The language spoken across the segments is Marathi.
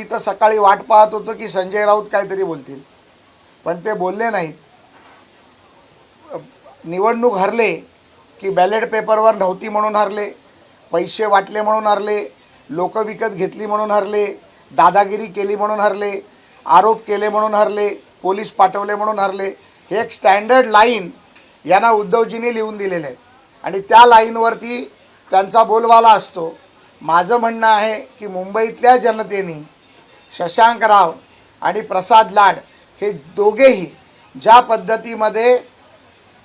मी तर सकाळी वाट पाहत होतो की संजय राऊत काहीतरी बोलतील. पण ते बोलले नाहीत. निवडणूक हरले की बॅलेट पेपरवर नव्हती म्हणून हरले पैसे वाटले म्हणून हरले लोक विकत घेतली म्हणून हरले दादागिरी केली म्हणून हरले आरोप केले म्हणून हरले पोलीस पाठवले म्हणून हरले हे एक स्टँडर्ड लाईन यांना उद्धवजींनी लिहून दिलेले आहेत. आणि त्या लाईनवरती त्यांचा बोलवाला असतो. माझं म्हणणं आहे की मुंबईतल्या जनतेने शशांक राव आणि प्रसाद लाड हे दोघेही ज्या पद्धतीमध्ये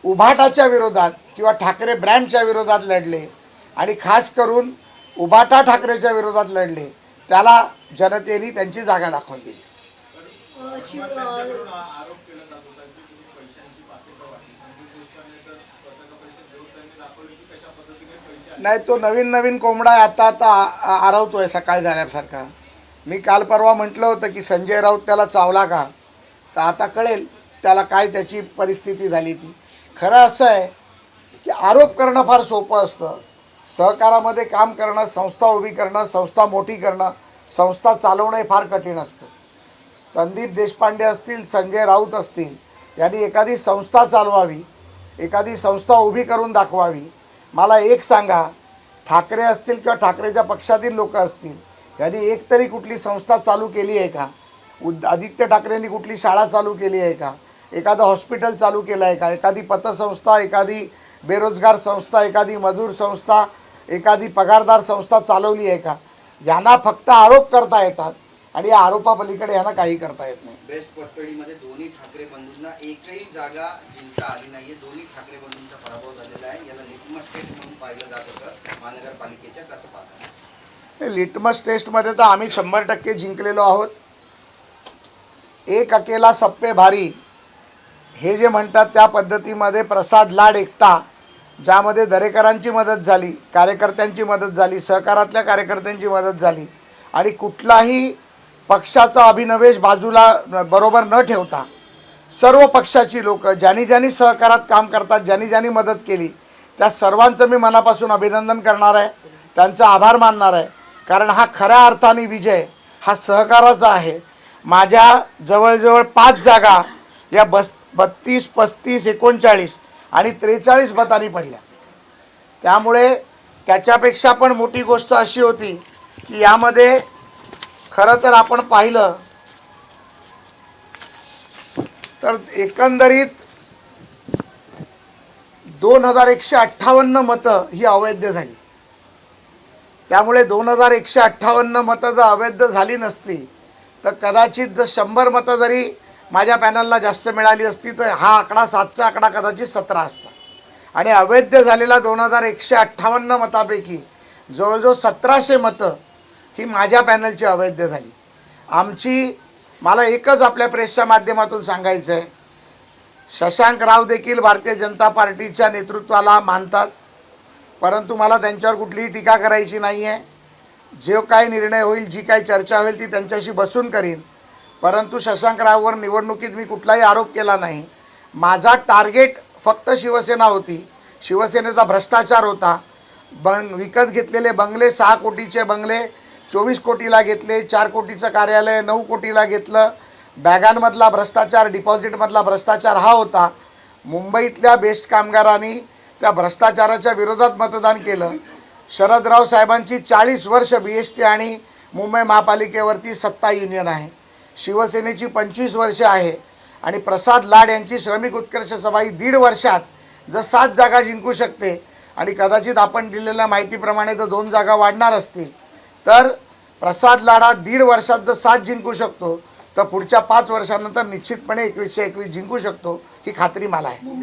उभाटाच्या विरोधात किंवा ठाकरे ब्रँडच्या विरोधात लढले आणि खास करून उभाटा ठाकरेच्या विरोधात लढले त्याला जनतेने त्यांची जागा दाखवून दिली. नाही तो नवीन नवीन कोंबडा आता आता आरवतोय सकाळी झाल्यासारखा मी काल परवा म्हटलं होतं की संजय राऊत त्याला चावला का? तर आता कळेल त्याला काय त्याची परिस्थिती झाली ती. खरं असं आहे की आरोप करणं फार सोपं असतं. सहकारामध्ये काम करणं संस्था उभी करणं संस्था मोठी करणं संस्था चालवणं हे फार कठीण असतं. संदीप देशपांडे असतील संजय राऊत असतील यांनी एखादी संस्था चालवावी एखादी संस्था उभी करून दाखवावी. मला एक सांगा ठाकरे असतील किंवा ठाकरेच्या पक्षातील लोक असतील यांनी एकतरी कुठली संस्था चालू केली आहे का? उद आदित्य ठाकरेंनी कुठली शाळा चालू केली आहे का? एखादं हॉस्पिटल चालू केलं आहे का? एखादी पतसंस्था एखादी बेरोजगार संस्था एखादी मजूर संस्था एखादी पगारदार संस्था चालवली आहे का? यांना फक्त आरोप करता येतात आणि या आरोपापलीकडे यांना काही करता येत नाही. बेस्ट पटपेढीमध्ये दोन्ही ठाकरे बंधूंना एकही जागा जिंकता आली नाहीये. दोन्ही ठाकरे बंधूंचा पराभव झालेला आहे. याला लिटमस टेस्ट म्हणून पाहिलं जात होतं महानगरपालिकेच्या कसं पाहतात लिटमस टेस्टमध्ये तर आम्ही शंभर टक्के जिंकलेलो आहोत. एक अकेला सप्पे भारी. हे जे म्हणतात त्या पद्धतीमध्ये प्रसाद लाड एकटा ज्यामध्ये दरेकरांची मदत झाली कार्यकर्त्यांची मदत झाली सहकारातल्या कार्यकर्त्यांची मदत झाली आणि कुठलाही पक्षाचा अभिनवेश बाजूला बरोबर न ठेवता सर्व पक्षाची लोक ज्यांनी ज्यांनी सहकारात काम करतात ज्यांनी ज्यांनी मदत केली त्या सर्वांचं मी मनापासून अभिनंदन करणार आहे. त्यांचा आभार मानणार आहे. कारण हा खऱ्या अर्थाने विजय हा सहकाराचा आहे. माझ्या जवळजवळ पाच जागा या बस बत्तीस पस्तीस एकोणचाळीस आणि त्रेचाळीस मतांनी पडल्या. त्यामुळे त्याच्यापेक्षा पण मोठी गोष्ट अशी होती की यामध्ये खरं तर आपण पाहिलं तर एकंदरीत दोन हजार एकशे अठ्ठावन्न मतं ही अवैध झाली. त्यामुळे दोन हजार एकशे अठ्ठावन्न मतं जर अवैध झाली नसती तर कदाचित जर शंभर मतं जरी माझ्या पॅनलला जास्त मिळाली असती तर हा आकडा सातचा आकडा कदाचित सतरा असता. आणि अवैध झालेला दोन हजार एकशे अठ्ठावन्न मतापैकी जवळजवळ सतराशे मतं ही माझ्या पॅनलची अवैध झाली. आमची मला एकच आपल्या प्रेसच्या माध्यमातून सांगायचं आहे शशांक राव देखील भारतीय जनता पार्टीच्या नेतृत्वाला मानतात. परंतु मला त्यांच्यावर कुठलीही टीका करायची नाही आहे जो काय निर्णय होईल जी काय चर्चा होईल ती त्यांच्याशी बसून करीन. परंतु शशांकरावर निवडणुकीत मी कुठलाही आरोप केला नाही. माझा टार्गेट फक्त शिवसेना होती. शिवसेनेचा भ्रष्टाचार होता. बंग विकत घेतलेले बंगले सहा कोटीचे बंगले चोवीस कोटीला घेतले चार कोटीचं कार्यालय नऊ कोटीला घेतलं. बॅगांमधला भ्रष्टाचार डिपॉझिटमधला भ्रष्टाचार हा होता. मुंबईतल्या बेस्ट कामगारांनी त्या भ्रष्टाचाराच्या विरोधात मतदान केलं. शरदराव साहेबांची चाळीस वर्ष बी एस टी आणि मुंबई महापालिकेवरती सत्ता युनियन आहे. शिवसेनेची पंचवीस वर्ष आहे आणि प्रसाद लाड यांची श्रमिक उत्कर्ष सभा ही दीड वर्षात जर सात जागा जिंकू शकते आणि कदाचित आपण दिलेल्या माहितीप्रमाणे जर दोन जागा वाढणार असतील तर प्रसाद लाडा दीड वर्षात जर सात जिंकू शकतो तर पुढच्या पाच वर्षानंतर निश्चितपणे एकवीसशे एकवीस जिंकू शकतो ही खात्री मला आहे.